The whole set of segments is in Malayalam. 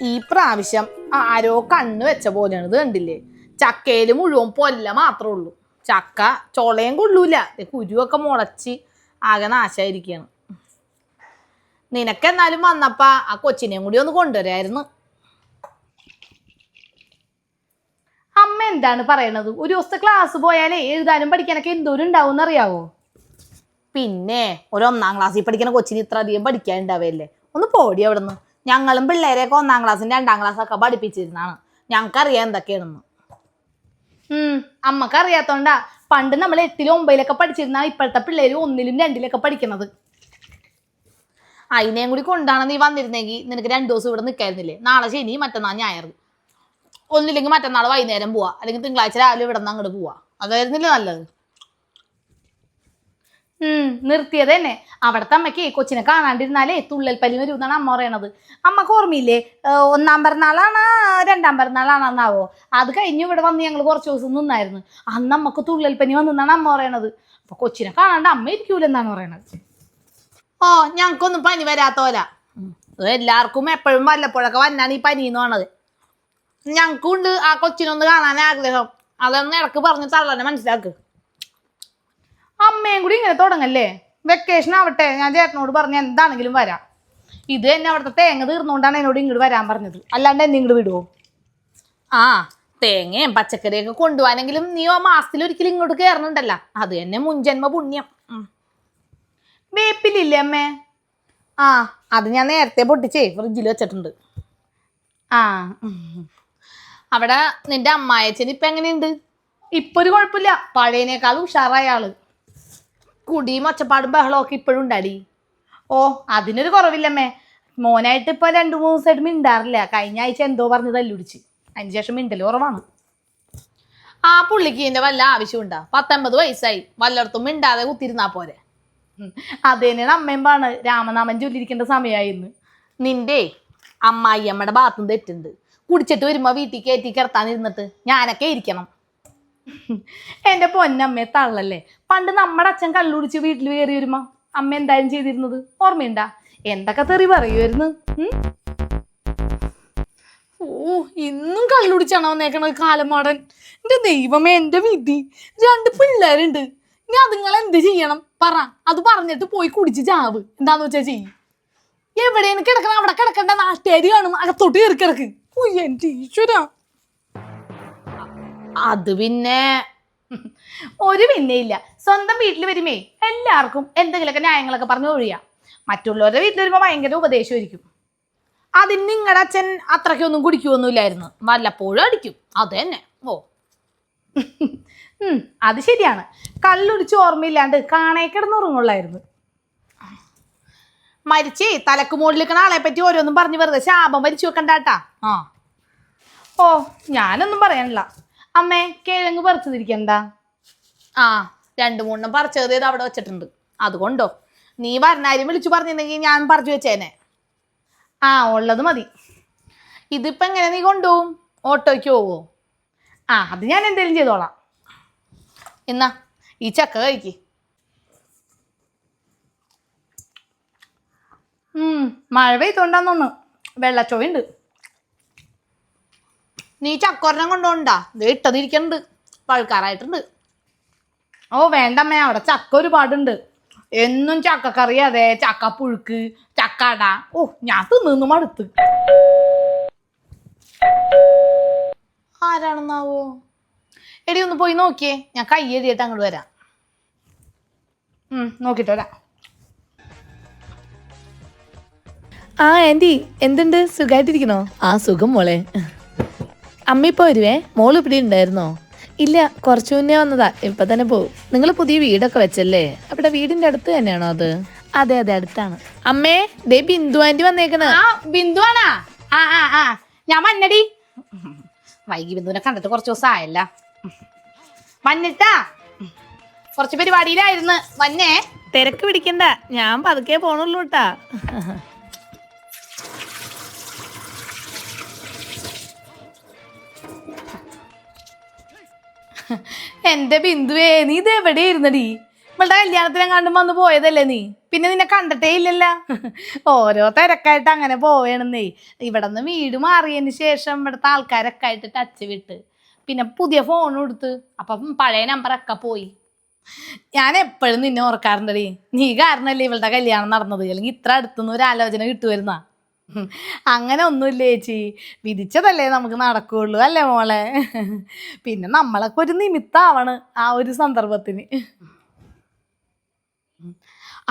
ഈ പ്രാവശ്യം ആരോ കണ്ണ് വെച്ച പോലെയാണ് ഇത് കണ്ടില്ലേ? ചക്കയിൽ മുഴുവൻ പൊല്ല മാത്രമേ ഉള്ളൂ. ചക്ക ചൊളയും കൊള്ളൂല. കുരുവൊക്കെ മുളച്ച് ആകെ നാശമായിരിക്കുകയാണ് നിനക്കെന്നാലും വന്നപ്പ ആ കൊച്ചിനെയും കൂടി ഒന്ന് കൊണ്ടുവരായിരുന്നു. അമ്മ എന്താണ് പറയണത്? ഒരു ദിവസത്തെ ക്ലാസ് പോയാലേ എഴുതാനും പഠിക്കാനൊക്കെ എന്തോരം ഉണ്ടാവും എന്നറിയാവോ പിന്നെ ഒരു ഒന്നാം ക്ലാസ്സിൽ പഠിക്കുന്ന കൊച്ചിന് ഇത്ര അധികം പഠിക്കാൻ ഒന്ന് പോടി അവിടെ നിന്ന് ഞങ്ങളും പിള്ളേരെയൊക്കെ ഒന്നാം ക്ലാസ്സും രണ്ടാം ക്ലാസ് ഒക്കെ പഠിപ്പിച്ചിരുന്നാണ്. ഞങ്ങൾക്കറിയാം എന്തൊക്കെയാണെന്ന്. ഉം അമ്മയ്ക്ക് അറിയാത്തോണ്ടാ പണ്ട് നമ്മൾ എട്ടിലും ഒമ്പതിലൊക്കെ പഠിച്ചിരുന്ന ഇപ്പോഴത്തെ പിള്ളേര് ഒന്നിലും രണ്ടിലൊക്കെ പഠിക്കുന്നത് അതിനെയും കൂടി കൊണ്ടാണ് നീ വന്നിരുന്നെങ്കിൽ നിനക്ക് രണ്ടു ദിവസം ഇവിടെ നിൽക്കായിരുന്നില്ലേ നാളെ ശനി മറ്റന്നാൾ ഞായർ. ഒന്നില്ലെങ്കിൽ മറ്റന്നാൾ വൈകുന്നേരം പോവാ. അല്ലെങ്കിൽ തിങ്കളാഴ്ച രാവിലെ ഇവിടെ നിന്ന് അങ്ങോട്ട് പോവാ. അതായിരുന്നില്ലേ നല്ലത്? നിർത്തിയത് തന്നെ അവിടുത്തെ അമ്മയ്ക്ക് കൊച്ചിനെ കാണാണ്ടിരുന്നാലേ തുള്ളൽ പനി വരും എന്നാണ് അമ്മ പറയണത്. അമ്മയ്ക്ക് ഓർമ്മയില്ലേ? ഒന്നാം പിറന്നാളാണ് രണ്ടാം പിറന്നാളാണെന്നാവോ? അത് കഴിഞ്ഞ് ഇവിടെ വന്ന് ഞങ്ങൾ കുറച്ച് ദിവസം നിന്നായിരുന്നു. അന്ന് അമ്മയ്ക്ക് തുള്ളൽ പനി വന്നെന്നാണ് അമ്മ പറയണത്. അപ്പൊ കൊച്ചിനെ കാണാണ്ട് അമ്മ ഇരിക്കൂലെന്നാണ് പറയണത്. ഓ ഞങ്ങൾക്കൊന്നും പനി വരാത്തോല. എല്ലാവർക്കും എപ്പോഴും വല്ലപ്പോഴൊക്കെ വന്നാണ് ഈ പനി എന്ന് പറഞ്ഞത് ഞങ്ങൾക്കും ഉണ്ട് ആ കൊച്ചിനൊന്ന് കാണാൻ ആഗ്രഹം. അതൊന്ന് ഇടയ്ക്ക് പറഞ്ഞ് തള്ളനെ മനസ്സിലാക്ക്. അമ്മയും കൂടി ഇങ്ങനെ തുടങ്ങല്ലേ? വെക്കേഷൻ ആവട്ടെ. ഞാൻ ചേട്ടനോട് പറഞ്ഞ എന്താണെങ്കിലും വരാം. ഇത് എന്നെ അവിടുത്തെ തേങ്ങ തീർന്നുകൊണ്ടാണ് എന്നോട് ഇങ്ങോട്ട് വരാൻ പറഞ്ഞത്. അല്ലാണ്ട് എന്നെ ഇങ്ങോട്ട് വിടുവോ? ആ തേങ്ങയും പച്ചക്കറിയൊക്കെ കൊണ്ടുപോകാനെങ്കിലും നീ ആ മാസത്തിൽ ഒരിക്കലും ഇങ്ങോട്ട് കയറുന്നുണ്ടല്ലോ അത് തന്നെ മുൻജന്മ പുണ്യം. വേപ്പിലില്ലേ അമ്മേ? ആ അത് ഞാൻ നേരത്തെ പൊട്ടിച്ചേ ഫ്രിഡ്ജിൽ വെച്ചിട്ടുണ്ട്. ആ. അവിടെ നിന്റെ അമ്മായച്ചൻ ഇപ്പൊ എങ്ങനെയുണ്ട്? ഇപ്പൊ ഒരു കുഴപ്പമില്ല. പഴയനേക്കാളും ഉഷാറായ ആൾ. കുടിയും ഒച്ചപ്പാടും ബഹളവും ഒക്കെ ഇപ്പോഴും ഉണ്ടാടി. ഓ അതിനൊരു കുറവില്ലമ്മേ. മോനായിട്ട് ഇപ്പൊ രണ്ട് മൂന്ന് ദിവസമായിട്ട് മിണ്ടാറില്ല. കഴിഞ്ഞ ആഴ്ച എന്തോ പറഞ്ഞ് തല്ലുടിച്ച്. അതിന് ശേഷം മിണ്ടൽ കുറവാണ്. ആ പുള്ളിക്ക് ഇതിന്റെ വല്ല ആവശ്യമുണ്ടാ? പത്തൊമ്പത് വയസ്സായി. വല്ലയിടത്തും മിണ്ടാതെ കുത്തിരുന്നാ പോരെ. അത് തന്നെയാണ് അമ്മയും പാണ് രാമനാമൻ ചൊല്ലിരിക്കേണ്ട സമയമായിരുന്നു നിന്റെ അമ്മായിയമ്മയുടെ ഭാഗത്തും തെറ്റുണ്ട്. കുടിച്ചിട്ട് വരുമ്പോ വീട്ടിൽ കയറ്റി കിടത്താൻ ഇരുന്നിട്ട് ഞാനൊക്കെ ഇരിക്കണം. എന്റെ പൊന്നമ്മയെ തള്ളല്ലേ? പണ്ട് നമ്മുടെ അച്ഛൻ കള്ളുടിച്ച് വീട്ടിൽ കയറി വരുമ്പോ അമ്മ എന്തായാലും ചെയ്തിരുന്നത്? ഓർമ്മയുണ്ടാ? എന്തൊക്കെ തെറി പറയുമായിരുന്നു ഓ ഇന്നും കള്ളുടിച്ചാണോ വന്നേക്കണത് കാലമാടൻ എന്റെ ദൈവമേ എന്റെ വിധി. രണ്ട് പിള്ളേരുണ്ട്. ഇനി അതുങ്ങൾ എന്ത് ചെയ്യണം? പറ. അത് പറഞ്ഞിട്ട് പോയി കുടിച്ച് ചാവ്. എന്താന്ന് വെച്ചാ ചെയ്യും. എവിടെയാണ് കിടക്കണം അവിടെ കിടക്കണ്ട നാട്ടുകാരി കാണും. അകത്തോട്ട് കയറി കിടക്ക്. ഓ എന്റെ ഈശ്വര. അത് പിന്നെ. ഒരു പിന്നെ ഇല്ല. സ്വന്തം വീട്ടിൽ വരുമേ എല്ലാവർക്കും എന്തെങ്കിലുമൊക്കെ ന്യായങ്ങളൊക്കെ പറഞ്ഞു ഒഴിയാം. മറ്റുള്ളവരുടെ വീട്ടിൽ വരുമ്പോൾ ഭയങ്കര ഉപദേശമായിരിക്കും. അതിന് നിങ്ങളുടെ അച്ഛൻ അത്രയ്ക്കൊന്നും കുടിക്കുമൊന്നുമില്ലായിരുന്നു വല്ലപ്പോഴും അടിക്കും. അത് തന്നെ. ഓ. അത് ശരിയാണ്. കല്ലുടിച്ച് ഓർമ്മയില്ലാണ്ട് കാണേ കിടന്നുറങ്ങുള്ളായിരുന്നു മരിച്ചേ തലക്ക് മുകളിൽ നിൽക്കുന്ന ആളെ പറ്റി ഓരോന്നും പറഞ്ഞു വെറുതെ ശാപം മരിച്ചു വെക്കണ്ടാട്ടാ. ആ. ഓ ഞാനൊന്നും പറയാനില്ല. അമ്മേ കിഴങ്ങ് പറിച്ചതിരിക്കണ്ട ആ രണ്ടു മൂന്നെണ്ണം പറിച്ചത് ചെയ്ത് അവിടെ വെച്ചിട്ടുണ്ട്. അതുകൊണ്ടോ നീ വരണാരും വിളിച്ചു പറഞ്ഞിട്ടുണ്ടെങ്കിൽ ഞാൻ പറിച്ചു വെച്ചേനെ. ആ ഉള്ളത് മതി. ഇതിപ്പോ എങ്ങനെ നീ കൊണ്ടുപോകും? ഓട്ടോയ്ക്ക് പോവോ? ആ അത് ഞാൻ എന്തെങ്കിലും ചെയ്തോളാം. എന്നാ ഈ ചക്ക കഴിക്ക്. മഴ പെയ്ത്തോണ്ടാന്ന് തോന്നുന്നു. വെള്ളച്ചോയുണ്ട് നീ ചക്കോരനെ കൊണ്ടുപോണ്ടാ ഇത് ഇട്ടതിരിക്കണ്ട് പഴുക്കാറായിട്ടുണ്ട് ഓ വേണ്ടമ്മേ അവിടെ ചക്ക ഒരുപാടുണ്ട്. എന്നും ചക്കക്കറി അതെ ചക്ക പുഴുക്ക് ചക്കട ഓ ഞാൻ തിന്നു മടുത്ത്. ആരാണെന്നാവോ? എടി ഒന്ന് പോയി നോക്കിയേ. ഞാൻ കൈ എഴുതിയിട്ട് അങ്ങോട്ട് വരാം. ഉം, നോക്കിയിട്ട് വരാം. ആ ആന്റി എന്തുണ്ട്? സുഖമായിട്ടിരിക്കണോ ആ സുഖം മോളെ. അമ്മ ഇപ്പോൾ വരുവേ? മോൾ ഇവിടെ ഉണ്ടായിരുന്നോ? ഇല്ല കുറച്ചു മുന്നേ വന്നതാ. ഇപ്പൊ തന്നെ പോകും നിങ്ങൾ പുതിയ വീടൊക്കെ വെച്ചല്ലേ? അവിടെ വീടിന്റെ അടുത്ത് തന്നെയാണോ അത്? അതെ അതെ അടുത്താണ്. അമ്മേ ദേ ബിന്ദു ആന്റി വന്നേക്കണ. ആ ബിന്ദുവാണാ ആ ആ ആ. ഞാൻ വന്നടി. വൈകി ബിന്ദുവിനെ കണ്ടിട്ട് കുറച്ച് ദിവസം ആയല്ല. വന്നിട്ടാ? കുറച്ച് പരിപാടിയിലായിരുന്നു. വന്നേ. തിരക്ക് പിടിക്കണ്ട. ഞാൻ പതുക്കെ പോണുള്ളൂ കേട്ടാ എന്റെ ബിന്ദുവേ നീ ഇത് എവിടെ ഇരുന്നടി? ഇവളുടെ കല്യാണത്തിനെങ്ങാണ്ടും വന്ന് പോയതല്ലേ നീ? പിന്നെ നിന്നെ കണ്ടിട്ടേ ഇല്ലല്ല. ഓരോ തിരക്കായിട്ട് അങ്ങനെ പോവേണെന്നേ. ഇവിടെ നിന്ന് വീട് മാറിയതിന് ശേഷം ഇവിടുത്തെ ആൾക്കാരൊക്കെ ആയിട്ട് ടച്ച് വിട്ട്. പിന്നെ പുതിയ ഫോൺ കൊടുത്ത് അപ്പം പഴയ നമ്പറൊക്കെ പോയി. ഞാൻ എപ്പോഴും നിന്നെ ഓർക്കാറുണ്ടടി. നീ കാരണല്ലേ ഇവളുടെ കല്യാണം നടന്നത്? അല്ലെങ്കിൽ ഇത്ര അടുത്തുനിന്ന് ഒരു ആലോചന കിട്ടുമായിരുന്ന? അങ്ങനെ ഒന്നുമില്ല ചേച്ചി? വിധിച്ചതല്ലേ നമുക്ക് നടക്കുകയുള്ളൂ അല്ലേ മോളെ? പിന്നെ നമ്മളൊക്കെ ഒരു നിമിത്താവണ് ആ ഒരു സന്ദർഭത്തിന്.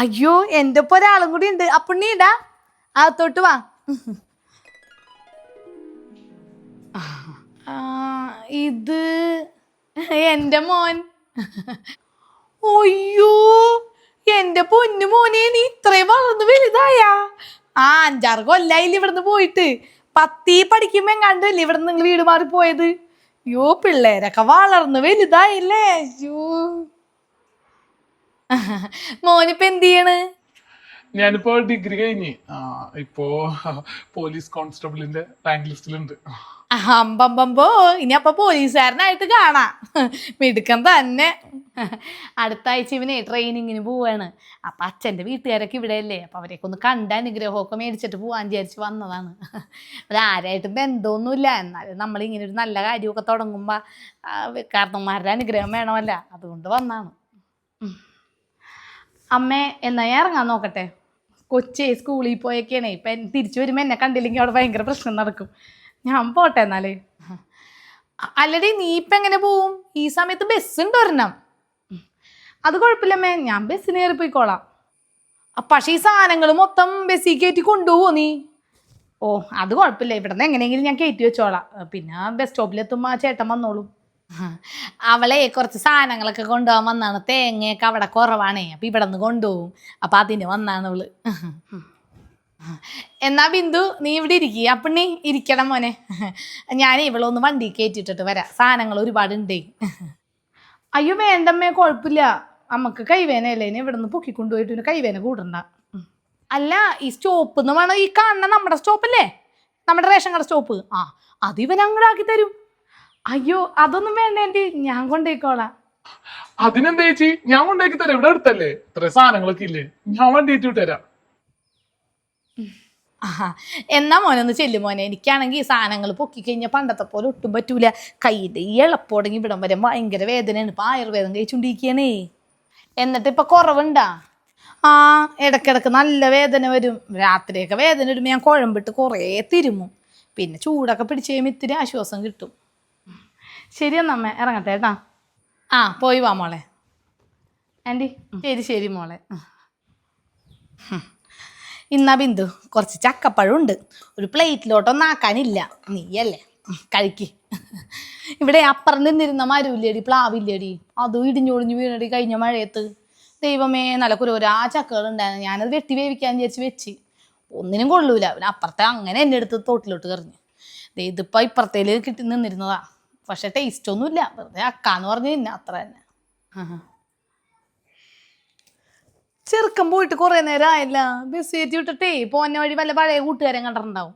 അയ്യോ എന്റെ ഒപ്പം ഒരാളും കൂടി ഉണ്ട്. അപ്പുണ്ണിടാ അകത്തോട്ട് വാ. ഇത് എന്റെ മോൻ. ഒയ്യോ എന്റെ പൊന്നു മോനെ നീ ഇത്രയും വളർന്നു വലുതായ. ആ അഞ്ചാറ് കൊല്ലായില്ല ഇവിടുന്ന് പോയിട്ട്. പത്തി പഠിക്കുമ്പോ കണ്ടല്ലേ ഇവിടുന്ന് നിങ്ങൾ വീട് മാറി പോയത് യോ പിള്ളേരൊക്കെ വളർന്ന് വലുതായില്ലേ. മോനിപ്പോ എന്ത് ചെയ്യണ്? ഞാനിപ്പോ ഡിഗ്രി കഴിഞ്ഞ്. ഇപ്പോ പോലീസ് കോൺസ്റ്റബിളിന്റെ റാങ്ക് ലിസ്റ്റിലുണ്ട്. അമ്പമ്പമ്പോ ഇനി അപ്പൊ പോലീസുകാരനായിട്ട് കാണാം. മിടുക്കൻ തന്നെ. അടുത്ത ആഴ്ച ഇവനെ ട്രെയിനിങ്ങിന് പോവാണ്. അപ്പൊ അച്ഛന്റെ വീട്ടുകാരൊക്കെ ഇവിടെയല്ലേ? അപ്പൊ അവരെയൊക്കെ ഒന്ന് കണ്ട അനുഗ്രഹമൊക്കെ മേടിച്ചിട്ട് പോവാൻ വിചാരിച്ച് വന്നതാണ്. അത് ബന്ധമൊന്നുമില്ല. എന്നാലും നമ്മൾ ഇങ്ങനെ ഒരു നല്ല കാര്യമൊക്കെ തുടങ്ങുമ്പോൾ കാരണന്മാരുടെ അനുഗ്രഹം വേണമല്ല. അതുകൊണ്ട് വന്നാണ്. അമ്മേ എന്നാ ഞാൻ ഇറങ്ങാൻ നോക്കട്ടെ? കൊച്ചേ സ്കൂളിൽ പോയൊക്കെയാണേ. ഇപ്പം തിരിച്ചു വരുമ്പോൾ എന്നെ കണ്ടില്ലെങ്കിൽ അവിടെ ഭയങ്കര പ്രശ്നം നടക്കും. ഞാൻ പോട്ടെ എന്നാൽ. അല്ലടി നീ ഇപ്പം എങ്ങനെ പോവും? ഈ സമയത്ത് ബസ് ഉണ്ട് ഒരെണ്ണം. അത് കുഴപ്പമില്ലമ്മേ ഞാൻ ബസ്സിന് കയറി പോയിക്കോളാം. പക്ഷെ ഈ സാധനങ്ങൾ മൊത്തം ബസ്സിൽ കയറ്റി കൊണ്ടുപോകും നീ? ഓ അത് കുഴപ്പമില്ല. ഇവിടെ നിന്ന് എങ്ങനെയെങ്കിലും ഞാൻ കയറ്റി വെച്ചോളാം. പിന്നെ ബസ് സ്റ്റോപ്പിലെത്തുമ്പോൾ ആ ചേട്ടൻ വന്നോളും. അവളെ കുറച്ച് സാധനങ്ങളൊക്കെ കൊണ്ടുപോകാൻ വന്നാണ്. തേങ്ങയൊക്കെ അവിടെ കുറവാണേ. അപ്പം ഇവിടെ നിന്ന് കൊണ്ടുപോകും. അപ്പം അതിന് വന്നാണ് അവൾ. എന്നാ ബിന്ദു നീ ഇവിടെ ഇരിക്കുക അപ്പണ്ണി ഇരിക്കണം മോനെ. ഞാൻ ഇവളൊന്ന് വണ്ടി കയറ്റിട്ടിട്ട് വരാം. സാധനങ്ങൾ ഒരുപാട് ഉണ്ടേ അയ്യോ വേണ്ടമ്മേ കുഴപ്പമില്ല. നമുക്ക് കൈവേനയല്ലേ ഇവിടെ നിന്ന് പൊക്കിക്കൊണ്ടുപോയിട്ട് കൈവേന കൂടണ്ട. അല്ല ഈ സ്റ്റോപ്പ് എന്ന് വേണം? ഈ കാണുന്ന നമ്മുടെ സ്റ്റോപ്പല്ലേ? നമ്മുടെ റേഷൻ കട സ്റ്റോപ്പ്. ആ അത് ഇവൻ അങ്ങോട്ടാക്കി തരും. അയ്യോ അതൊന്നും വേണ്ട ആന്റി ഞാൻ കൊണ്ടുപോയിക്കോളാം അതിനെന്താ ചേച്ചി? ഞാൻ കൊണ്ടാക്കി തരാം. ഇവിടെ അടുത്തല്ലേ? ഇത്ര സാധനങ്ങളൊക്കെ ഇല്ലേ? ഞാൻ വണ്ടി ഏറ്റി വിട്ടുതരാം ആഹാ എന്നാ മോനെ ഒന്ന് ചെല്ലു മോനെ. എനിക്കാണെങ്കിൽ ഈ സാധനങ്ങൾ പൊക്കി കഴിഞ്ഞാൽ പണ്ടത്തെ പോലെ ഒട്ടും പറ്റൂല. കയ്യിന്റെ ഈ എളപ്പോടെങ്കിൽ ഇവിടം വരെ ഭയങ്കര വേദനയാണ്. ഇപ്പം ആയുർവേദം കഴിച്ചുകൊണ്ടിരിക്കുകയാണേ എന്നിട്ട് ഇപ്പം കുറവുണ്ടാ? ആ ഇടയ്ക്കിടയ്ക്ക് നല്ല വേദന വരും. രാത്രിയൊക്കെ വേദന വരുമ്പോൾ ഞാൻ കുഴമ്പിട്ട് കുറേ തിരുമും. പിന്നെ ചൂടൊക്കെ പിടിച്ച് കഴിയുമ്പോൾ ഇത്തിരി ആശ്വാസം കിട്ടും. ശരി ഇറങ്ങട്ടെ കേട്ടാ. ആ പോയി വാ മോളെ. ആന്റി ശരി ശരി മോളെ. ഇന്നാ ബിന്ദു കുറച്ച് ചക്കപ്പഴമുണ്ട്. ഒരു പ്ലേറ്റിലോട്ടൊന്നും ആക്കാനില്ല നീയല്ലേ കഴിക്ക്. ഇവിടെ അപ്പുറം നിന്നിരുന്ന മരവില്ലേടി പ്ലാവില്ലേടി? അതും ഇടിഞ്ഞൊടിഞ്ഞ് വീണടി കഴിഞ്ഞ മഴയത്ത്. ദൈവമേ നല്ല ചക്കകൾ ഉണ്ടായിരുന്നു ഞാനത് വെട്ടി വേവിക്കാൻ വിചാരിച്ച് വെച്ച്. ഒന്നിനും കൊള്ളൂല. പിന്നെ അപ്പുറത്തെ അങ്ങനെ എന്നെ എടുത്ത് തോട്ടിലോട്ട് കറിഞ്ഞു. ഇതിപ്പോൾ ഇപ്പുറത്തേൽ കിട്ടി നിന്നിരുന്നതാ. പക്ഷെ ടേസ്റ്റ് ഒന്നുമില്ല. വെറുതെ അക്കാന്ന് പറഞ്ഞ് തിന്നെ അത്ര തന്നെ. ചെറുക്കം പോയിട്ട് കുറേ നേരം ആയല്ല. ബസ് കയറ്റി വിട്ടിട്ടേ പോന്ന വഴി വല്ല പഴയ കൂട്ടുകാരെ കണ്ടിട്ടുണ്ടാവും.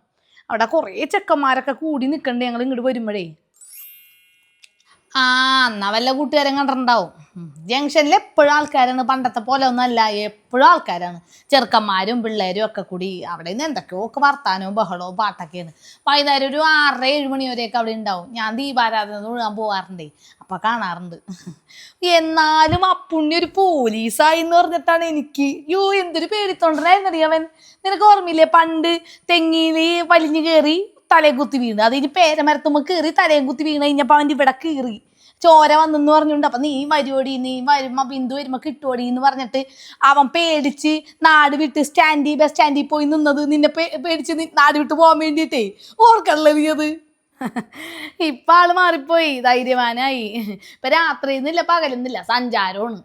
അവിടെ കുറേ ചെക്കന്മാരൊക്കെ കൂടി നിൽക്കണ്ടേ ഞങ്ങൾ ഇങ്ങോട്ട് വരുമ്പോഴേ. ആ എന്നാ വല്ല കൂട്ടുകാരെ കണ്ടിട്ടുണ്ടാവും. ജംഗ്ഷനിൽ എപ്പോഴും ആൾക്കാരാണ്. പണ്ടത്തെ പോലെ ഒന്നല്ല എപ്പോഴും ആൾക്കാരാണ്. ചെറുക്കന്മാരും പിള്ളേരും ഒക്കെ കൂടി അവിടെ നിന്ന് എന്തൊക്കെയോ ഒക്കെ വർത്താനവും ബഹളവും പാട്ടൊക്കെയാണ്. വൈകുന്നേരം ഒരു ആറര ഏഴ് മണി വരെയൊക്കെ അവിടെ ഉണ്ടാവും. ഞാൻ ദീപാരാധന തൊഴാൻ പോകാറുണ്ടേ അപ്പൊ കാണാറുണ്ട്. എന്നാലും അപ്പുണ്ണി ഒരു പോലീസായി എന്ന് പറഞ്ഞിട്ടാണ് എനിക്ക്. യോ എന്തൊരു പേടിത്തൊണ്ടനായിരുന്നടി അവൻ. നിനക്ക് ഓർമ്മയില്ലേ? പണ്ട് തെങ്ങിയിൽ വലിഞ്ഞു കയറി തലയും കുത്തി വീണ്. അതിന് പേരമരത്തുമ്പോൾ കയറി തലയും കുത്തി വീണ് കഴിഞ്ഞപ്പോൾ അവന്റെ ഇവിടെ കീറി. ചോര വന്നെന്ന് പറഞ്ഞുകൊണ്ട് അപ്പം നീ വരുവോടി നീ വരുമ്പോൾ ബിന്ദു വരുമ്പോൾ കിട്ടുവോടി എന്ന് പറഞ്ഞിട്ട് അവൻ പേടിച്ച് നാട് വിട്ട് സ്റ്റാൻഡി ബസ് സ്റ്റാൻഡിൽ പോയി നിന്നത്. നിന്നെ പേടിച്ച് നാട് വിട്ട് പോകാൻ വേണ്ടിയിട്ടേ. ഓർക്കണല്ലേ നീ അത്? ഇപ്പൊ ആൾ മാറിപ്പോയി. ധൈര്യവാനായി. ഇപ്പൊ രാത്രിന്നില്ല പകലൊന്നുമില്ല. സഞ്ചാരമാണ്.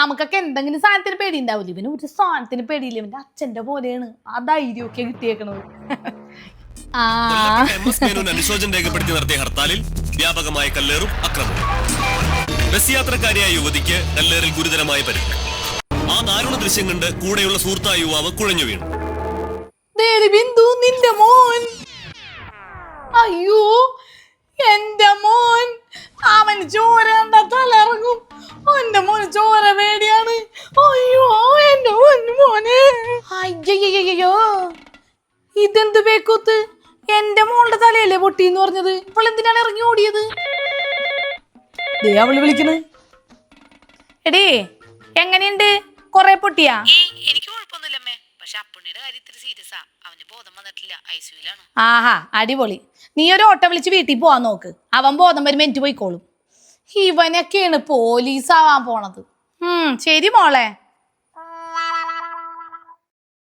നമുക്കൊക്കെ എന്തെങ്കിലും സാധനത്തിന് പേടി ഉണ്ടാവില്ല ഇവന് ഒരു സാധനത്തിന് പേടിയില്ല. ഇവന്റെ അച്ഛന്റെ പോലെയാണ്. ആ ധൈര്യമൊക്കെ കിട്ടിയേക്കണത്. എം എസ് മേനോൻ അനുശോചനം രേഖപ്പെടുത്തി നടത്തിയ ഹർത്താലിൽ വ്യാപകമായ കല്ലേറും അക്രമവും. ബസ് യാത്രക്കാരിയായ യുവതിക്ക് കല്ലേറിൽ ഗുരുതരമായ പരിക്ക്. ആ ദാരുണ ദൃശ്യം കണ്ട് കൂടെയുള്ള സുഹൃത്തായ യുവാവ് കുഴഞ്ഞു വീണു. ബിന്ദു നിന്റെ മോൻ. അയ്യോ എന്റെ മോൻ. അവൻ ചോര തലറങ്ങും എന്റെ മോൻ ചോര വേടിയാണ് അയ്യോ എന്റെ മോനെ. അയ്യോ ഇതെന്ത് ബേക്കൂത്ത് എന്റെ മോളുടെ തലയല്ലേ പൊട്ടി എന്ന് പറഞ്ഞത്. ഇപ്പോൾ എന്തിനാണ് ഇറങ്ങി ഓടിയത്? ദേ അവൾ വിളിക്കണ്. എടീ എങ്ങനെയുണ്ട്? കൊറേ പൊട്ടിയാ? എനിക്ക് കുഴപ്പമൊന്നുമില്ലമ്മേ. പക്ഷെ അപ്പുണ്ണിയുടെ കാര്യം ഇത്തിരി സീരിയസാ അവന് ബോധം വന്നിട്ടില്ല. ആഹാ അടിപൊളി. നീ ഒരു ഓട്ടോ വിളിച്ച് വീട്ടിൽ പോവാൻ നോക്ക്. അവൻ ബോധം വരുമ്പോ എനിക്ക് പോയിക്കോളും. ഇവനൊക്കെയാണ് പോലീസ് ആവാൻ പോണത്. ഉം ശരി മോളെ.